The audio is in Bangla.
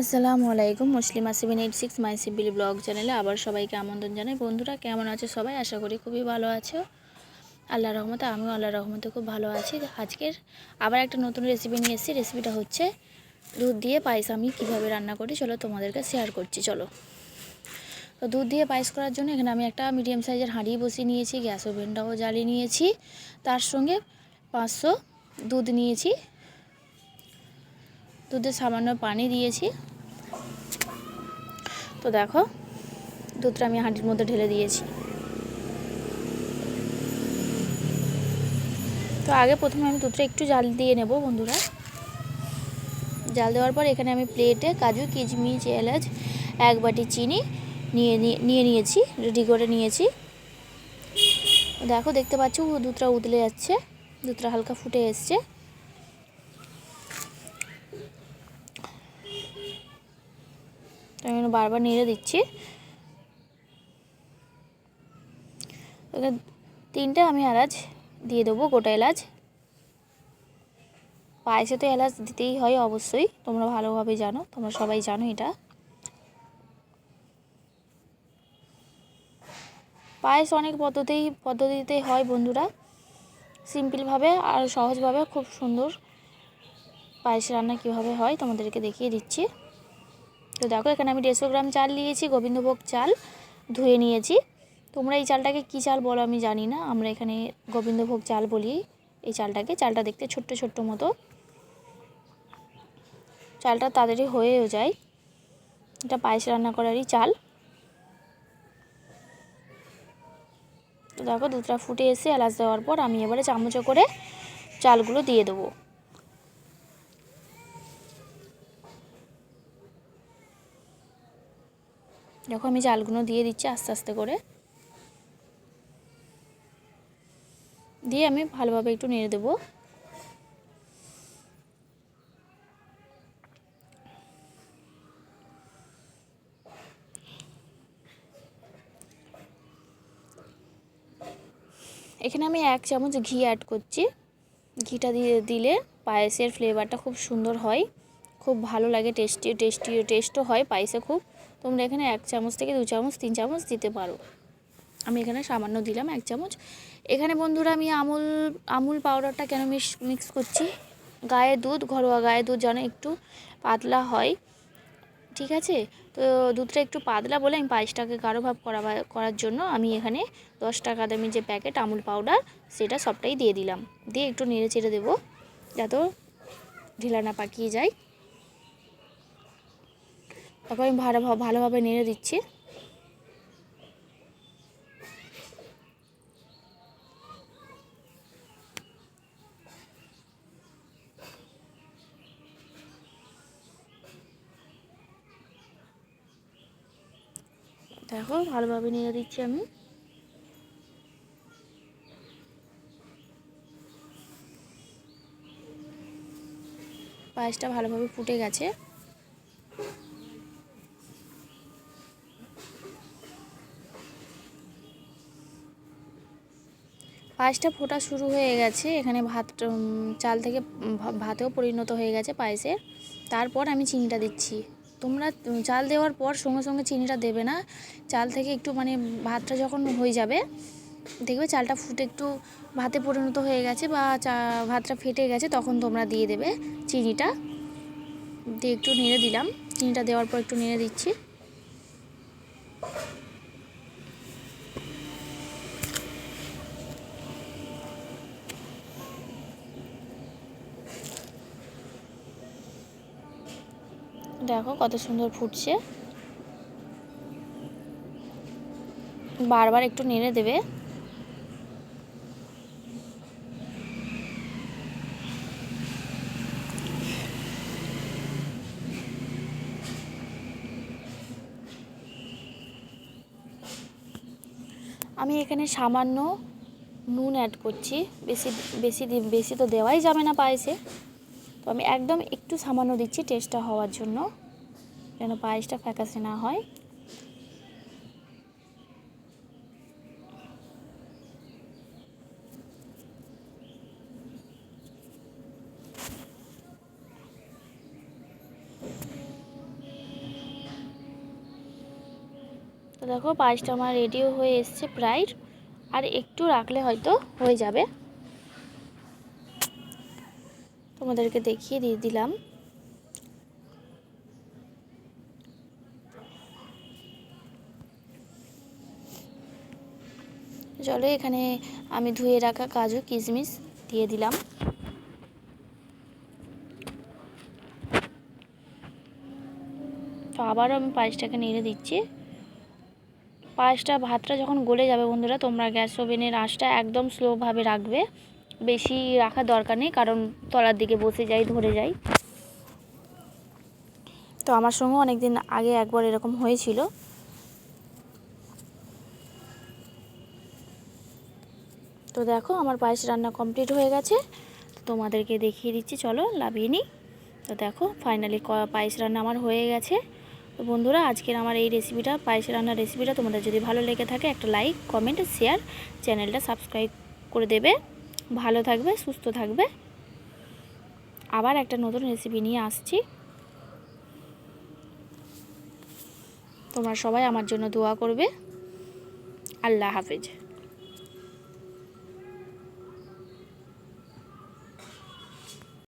আসসালামু আলাইকুম, Muslima seven eight six my civil blog চ্যানেলে আবার সবাইকে আমন্ত্রণ জানাই। বন্ধুরা, কেমন আছে সবাই? আশা করি খুবই ভালো আছো। আল্লাহ রহমতে, আমিও আল্লাহ রহমতে খুব ভালো আছি। আজকের আবার একটা নতুন রেসিপি নিয়ে এসেছি। রেসিপিটা হচ্ছে দুধ দিয়ে পায়েস আমি কীভাবে রান্না করি চলো তোমাদেরকে শেয়ার করছি, চলো। তো দুধ দিয়ে পায়েস করার জন্য এখানে আমি একটা মিডিয়াম সাইজের হাঁড়ি বসিয়ে নিয়েছি, গ্যাস ওভেনটাও জ্বালিয়ে নিয়েছি। তার সঙ্গে পাঁচশো দুধ নিয়েছি। দুধে সামান্য পানি দিয়েছি। তো দেখো, দুধটা আমি হাঁড়ির মধ্যে ঢেলে দিয়েছি। তো আগে প্রথমে আমি দুধটা একটু জাল দিয়ে নেব বন্ধুরা। জাল দেওয়ার পর এখানে আমি প্লেটে কাজু কিচমিচ এলাচ, এক বাটি চিনি নিয়ে নিয়ে নিয়েছি, রেডি করে নিয়েছি। দেখো, দেখতে পাচ্ছ, দুধটা উতলে যাচ্ছে, দুধটা হালকা ফুটে এসছে। আমি বারবার নেড়ে দিচ্ছি। তিনটে আমি এলাচ দিয়ে দেবো, গোটা এলাচ। পায়েসে তো এলাচ দিতেই হয় অবশ্যই, তোমরা ভালোভাবে জানো, তোমরা সবাই জানো এটা। পায়েস অনেক পদ্ধতি, পদ্ধতিতে হয় বন্ধুরা। সিম্পলভাবে আর সহজভাবে, খুব সুন্দর। পায়েস রান্না কীভাবে হয় তোমাদেরকে দেখিয়ে দিচ্ছি। তো দেখো, এখানে আমি দেড়শো গ্রাম চাল নিয়েছি, গোবিন্দভোগ চাল ধুয়ে নিয়েছি। তোমরা এই চালটাকে কী চাল বলো আমি জানি না, আমরা এখানে গোবিন্দভোগ চাল বলি এই চালটাকে। চালটা দেখতে ছোট্ট ছোট্ট মতো। চালটা তাড়াতাড়ি হয়েও যায়। এটা পায়েস রান্না করারই চাল। তো দেখো, দুধটা ফুটে এসে এলাচ দেওয়ার পর আমি এবারে চামচে করে চালগুলো দিয়ে দেবো। দেখো আমি চালগুলো দিয়ে দিচ্ছি আস্তে আস্তে করে। দিয়ে আমি ভালোভাবে একটু নেড়ে দেবো। এখানে আমি এক চামচ ঘি অ্যাড করছি। ঘিটা দিয়ে দিলে পায়েসের ফ্লেভারটা খুব সুন্দর হয়। খুব ভালো লাগে টেস্টি টেস্টি টেস্টও হয় পায়েসে খুব। তোমরা এখানে এক চামচ থেকে দু চামচ, তিন চামচ দিতে পারো। আমি এখানে সামান্য দিলাম এক চামচ। এখানে বন্ধুরা আমি আমুল আমুল পাউডারটা কেন মিক্স মিক্স করছি? গায়ে দুধ, ঘরোয়া গায়ে দুধ যেন একটু পাতলা হয়। ঠিক আছে? তো দুধটা একটু পাতলা বলে আমি পায়েসটাকে গাঢ় ভাব করা করার জন্য আমি এখানে দশ টাকা দামি যে প্যাকেট আমুল পাউডার সেটা সবটাই দিয়ে দিলাম। দিয়ে একটু নেড়ে চেড়ে দেবো, যাতে ঢিলা না পাকিয়ে যায়। তারপর আমি ভালো ভালোভাবে নেড়ে দিচ্ছি। দেখো, ভালোভাবে নেড়ে দিচ্ছি আমি। পায়েসটা ভালোভাবে ফুটে গেছে। পায়েসটা ফোটা শুরু হয়ে গেছে। এখানে ভাত চাল থেকে ভাতেও পরিণত হয়ে গেছে পায়েসে তারপর আমি চিনিটা দিচ্ছি। তোমরা চাল দেওয়ার পর সঙ্গে সঙ্গে চিনিটা দেবে না। চাল থেকে একটু মানে ভাতটা যখন হয়ে যাবে, দেখবে চালটা ফুটে একটু ভাতে পরিণত হয়ে গেছে বা চা, ভাতটা ফেটে গেছে, তখন তোমরা দিয়ে দেবে চিনিটা। দিয়ে একটু নেড়ে দিলাম। চিনিটা দেওয়ার পর একটু নেড়ে দিচ্ছি। দেখো কত সুন্দর ফুটছে। বারবার একটু নেড়ে দেবে। আমি এখানে সামান্য নুন অ্যাড করছি। বেশি বেশি বেশি তো দেওয়াই যাবে না পায়েসে। তো আমি একদম একটু সামান্য দিচ্ছি টেস্টটা হওয়ার জন্য, যেন পায়েসটা ফ্যাকাশে না হয়। তো দেখো, পায়েসটা আমার রেডিও হয়ে এসছে প্রায়, আর একটু রাখলে হয়তো হয়ে যাবে। তোমাদেরকে দেখিয়ে দিয়ে দিলাম। চলো এখানে আমি ধুয়ে রাখা কাজু, কিশমিশ দিয়ে দিলাম। তো আবারও আমি পায়েসটাকে নেড়ে দিচ্ছি। পায়েসটা ভাতটা যখন গলে যাবে বন্ধুরা, তোমরা গ্যাস ওভেনের আঁচটা একদম স্লোভাবে রাখবে। বেশি রাখার দরকার নেই, কারণ তলার দিকে বসে যাই, ধরে যাই। তো আমার সঙ্গে অনেক দিন আগে একবার এরকম হয়েছিল। তো দেখো, আমার পায়েস রান্না কমপ্লিট হয়ে গেছে। তোমাদেরকে দেখিয়ে দিচ্ছি, চলো লাভিয়ে নিই। তো দেখো ফাইনালি পায়েস রান্না আমার হয়ে গেছে। তো বন্ধুরা, আজকের আমার এই রেসিপিটা পায়েস রান্নার রেসিপিটা তোমাদের যদি ভালো লেগে থাকে, একটা লাইক কমেন্ট শেয়ার চ্যানেলটা সাবস্ক্রাইব করে দেবে। ভালো থাকবে, সুস্থ থাকবে। আবার একটা নতুন রেসিপি নিয়ে আসছি। তোমরা সবাই আমার জন্য দোয়া করবে। আল্লাহ হাফেজ।